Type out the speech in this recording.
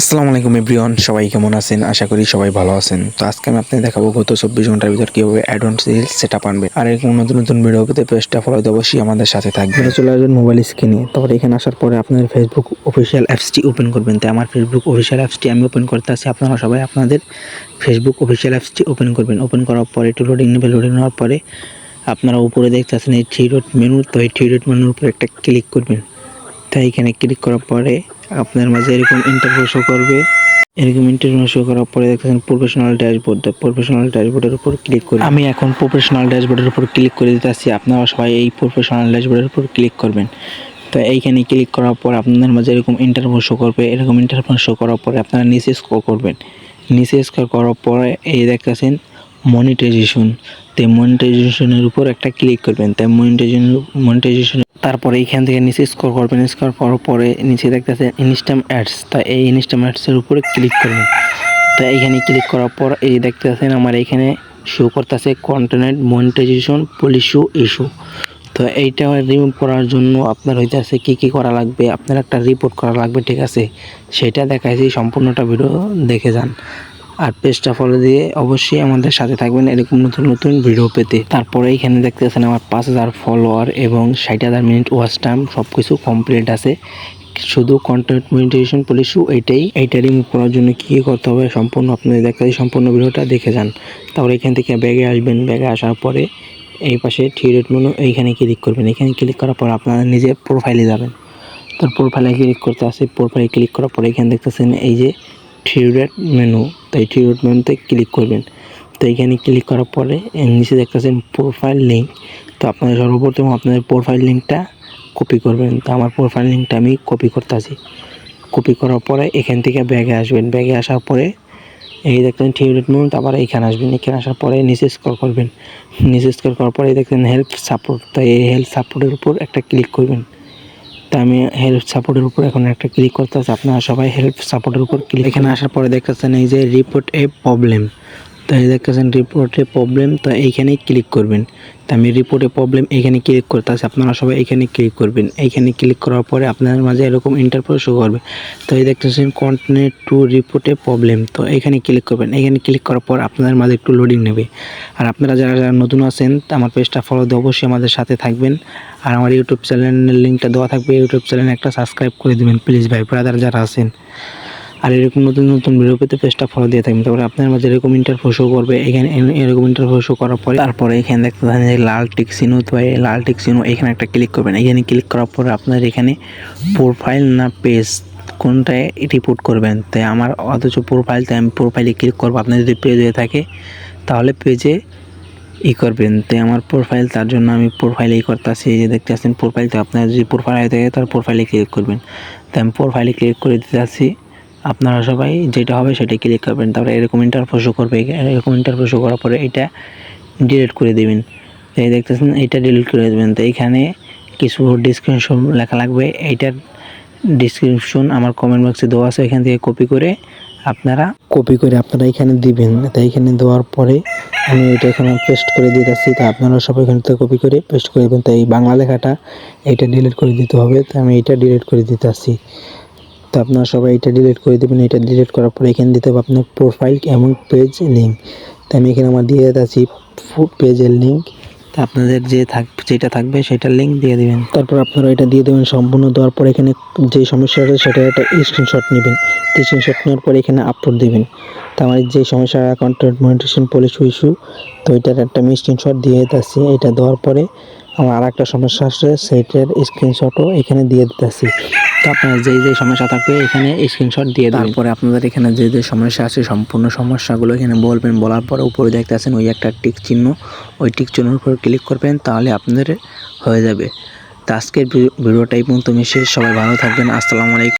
আসসালামু আলাইকুম এভরিওয়ান, সবাই কেমন আছেন? আশা করি সবাই ভালো আছেন। তো আজকে আমি আপনাদের দেখাবো গত চব্বিশ ঘণ্টার ভিতর কীভাবে অ্যাডভান্স রিলস সেট আপ আনবে। আর এরকম নতুন নতুন ভিডিও পেতে পেজটা ফলো অবশ্যই আমাদের সাথে থাকবে চলে আসবেন মোবাইল স্ক্রিনে তারপরে এখানে আসার পরে আপনাদের ফেসবুক অফিসিয়াল অ্যাপসটি ওপেন করবেন। তাই আমার ফেসবুক অফিসিয়াল অ্যাপসটি আমি ওপেন করতে আসি আপনারা সবাই আপনাদের ফেসবুক অফিসিয়াল অ্যাপসটি ওপেন করবেন। ওপেন করার পরে একটু লোডিং নেবে লোডিং নেওয়ার পরে আপনারা উপরে দেখতে আছেন এই থ্রি ডট মেনু তো এই থ্রি ডট মেনুর উপরে একটা ক্লিক করবেন। তাই এখানে ক্লিক করার পরে আপনার মাঝে এরকম ইন্টারভিউ শো করবে। এরকম ইন্টারভিউ শো করার পরে দেখতেছেন প্রফেশনাল ড্যাশবোর্ড প্রফেশনাল ড্যাশবোর্ডের উপর ক্লিক করে আমি এখন প্রফেশনাল ড্যাশবোর্ডের উপর ক্লিক করে দিতে আসছি আপনারা সবাই এই প্রফেশনাল ড্যাশবোর্ডের উপর ক্লিক করবেন। তো এইখানে ক্লিক করার পর আপনাদের মাঝে এরকম ইন্টারভিউ শো করবে। এরকম ইন্টারভিউ শো করার পরে আপনারা নিচে স্কোর করবেন। নিচে স্কোর করার পরে এই দেখতেছেন মনিটাইজেশন তো মনিটাইজেশনের উপর একটা ক্লিক করবেন। তাই মনিটাইজেশন মনিটাইজেশন তারপরে এইখান থেকে নিচে স্কোর করবেন। স্কোর করার পরে নিচে দেখতেছেন ইনস্টাম অ্যাডস তা এই ইনস্টাম অ্যাডসের উপরে ক্লিক করবেন। তো এইখানে ক্লিক করার পর এই দেখতেছেন আমার এখানে শো করতেছে কন্টেন্ট মনিটাইজেশন পলিশু ইস্যু তো এইটা রিমুভ করার জন্য আপনার হইতেছে কী কী করা লাগবে? আপনার একটা রিপোর্ট করা লাগবে, ঠিক আছে? সেটা দেখাইছি, সম্পূর্ণটা ভিডিও দেখে যান। আর পেজটা ফলো দিয়ে অবশ্যই আমাদের সাথে থাকবেন এরকম নতুন নতুন ভিডিও পেতে। তারপরে এখানে দেখতেছেন আমার পাঁচ হাজার ফলোয়ার এবং ষাট হাজার মিনিট ওয়াচ টাইম সব কিছু কমপ্লিট আছে। শুধু কন্টেন্ট মনিটাইজেশন পলিসি এইটাই এইটা রিমুভ করার জন্য কী করতে হবে সম্পূর্ণ আপনাদের দেখতে সম্পূর্ণ ভিডিওটা, দেখে যান। তারপরে এখান থেকে ব্যাগে আসবেন। ব্যাগে আসার পরে এই পাশে থ্রি ডট মেনু এইখানে ক্লিক করবেন। এখানে ক্লিক করার পর আপনারা নিজের প্রোফাইলে যাবেন। তার প্রোফাইলে ক্লিক করতে আসে প্রোফাইলে ক্লিক করার পরে এখানে দেখতেছেন এই যে থ্রি ডট মেনু তাই থ্রি ডট মেনুতে ক্লিক করবেন। তো এখানে ক্লিক করার পরে নিচে দেখতেছেন প্রোফাইল লিঙ্ক তো আপনাদের সর্বপ্রথম আপনাদের প্রোফাইল লিঙ্কটা কপি করবেন। তো আমার প্রোফাইল লিঙ্কটা আমি কপি করতে আসি কপি করার পরে এখান থেকে ব্যাগে আসবেন। ব্যাগে আসার পরে এই দেখতেন থ্রি ডট মেনু তারপরে এখানে আসবেন। এখানে আসার পরে নিচে স্ক্রল করবেন। নিচে স্ক্রল করার পরে দেখতেন হেল্প সাপোর্ট তাই এই হেল্প সাপোর্টের উপর একটা ক্লিক করবেন। তা আমি হেল্প সাপোর্টের উপর এখন একটা ক্লিক করতে আছে আপনারা সবাই হেল্প সাপোর্টের উপর ক্লিক এখানে আসার পরে দেখতেছেন এই যে রিপোর্ট এ প্রবলেম তো এই দেখতেছেন রিপোর্টে প্রবলেম তো এইখানেই ক্লিক করবেন। তো আমি রিপোর্টে প্রবলেম এখানে ক্লিক করতে আছি আপনারা সবাই এখানে ক্লিক করবেন। এইখানে ক্লিক করার পরে আপনাদের মাঝে এরকম ইন্টারভিউ শো করবে। তো এই দেখতেছেন কন্টিনিউ টু রিপোর্টে প্রবলেম তো এখানে ক্লিক করবেন। এখানে ক্লিক করার পর আপনাদের মাঝে একটু লোডিং নেবে। আর আপনারা যারা যারা নতুন আছেন, আমার পেজটা ফলো দিয়ে অবশ্যই আমাদের সাথে থাকবেন। আর আমার ইউটিউব চ্যানেলের লিঙ্কটা দেওয়া থাকবে। ইউটিউব চ্যানেলে একটা সাবস্ক্রাইব করে দেবেন প্লিজ ভাই ব্রাদার যারা আছেন। আর এরকম নতুন নতুন ভিডিও পেতে পেজটা ফলো দিয়ে থাকবেন। তারপরে আপনার মাঝে এরকম ইন্টারভিউ শো করবে, এখানে এরকম ইন্টারভিউ শো করার পরে তারপরে এখানে দেখতে পাচ্ছেন যে লাল টিক চিহ্ন, তো লাল টিক চিহ্ন এখানে একটা ক্লিক করবেন। এখানে ক্লিক করার পরে আপনার এখানে প্রোফাইল না পেজ কোনটায় রিপোর্ট করবেন? তাই আমার অথচ প্রোফাইল তাই আমি প্রোফাইলে ক্লিক করব। আপনার যদি পেজ হয়ে থাকে, তাহলে পেজে ই করবেন। তো আমার প্রোফাইল তার জন্য আমি প্রোফাইলে ই করতেছি। এই যে দেখতে আসছেন প্রোফাইল তো আপনার যদি প্রোফাইল হয়ে থাকে, তার প্রোফাইলে ক্লিক করবেন। তো আমি প্রোফাইলে ক্লিক করে দিতে আসছি আপনারা সবাই যেটা হবে সেটা ক্লিক করবেন। তারপরে এরকম ইন্টারভিউ শো করবে। এরকম ইন্টারভিউ শো করার পরে এটা ডিলিট করে দেবেন। তো এই দেখতেছেন, এটা ডিলিট করে দেবেন। তো এইখানে কিছু ডিসক্রিপশন লেখা লাগবে। এইটার ডিসক্রিপশন আমার কমেন্ট বক্সে দেওয়া আছে। এখান থেকে কপি করে আপনারা কপি করে আপনারা এখানে দিবেন। তাই এখানে দেওয়ার পরে আমি এটা এখানে পেস্ট করে দিতেছি। তা আপনারা সবাই এখান থেকে কপি করে পেস্ট করে দেবেন। তাই এই বাংলা লেখাটা এইটা ডিলিট করে দিতে হবে। তাই আমি এটা ডিলিট করে দিতে দিতেছি। তো আপনারা সবাই এটা ডিলিট করে দেবেন, এটা ডিলিট করার পরে এখানে দিতে হবে আপনার প্রোফাইল এবং পেজ লিঙ্ক তো আমি এখানে আমার দিয়ে দিচ্ছি পেজের লিঙ্ক তা আপনাদের যে থাক, যেটা থাকবে সেটার লিঙ্ক দিয়ে দিবেন। তারপর আপনারা এটা দিয়ে দেবেন সম্পূর্ণ, দেওয়ার পর এখানে যে সমস্যা আছে সেটা একটা স্ক্রিনশট নেবেন। স্ক্রিনশট নেওয়ার পরে এখানে আপলোড দেবেন। তো আমার যে সমস্যা কন্টেন্ট মনিটেশন পলিসি ইস্যু তো এটার একটা আমি স্ক্রিনশট দিয়ে দিতেছি এটা দেওয়ার পরে আমার আর একটা সমস্যা আসছে সেটের স্ক্রিনশটও এখানে দিয়ে দিতেছি। তো আপনার যেই যেই সমস্যা থাকবে, এখানে স্ক্রিনশট দিয়ে তারপরে আপনাদের এখানে যে যে সমস্যা আছে, সম্পূর্ণ সমস্যাগুলো এখানে বলবেন। বলার পরে উপরে দেখতে আছেন, ওই একটা টিক চিহ্ন। ওই টিক চিহ্নের উপর ক্লিক করবেন, তাহলে আপনাদের হয়ে যাবে। তো আজকের ভিডিওটাই পর্যন্ত শেষ সবাই ভালো থাকবেন। আসসালামু আলাইকুম।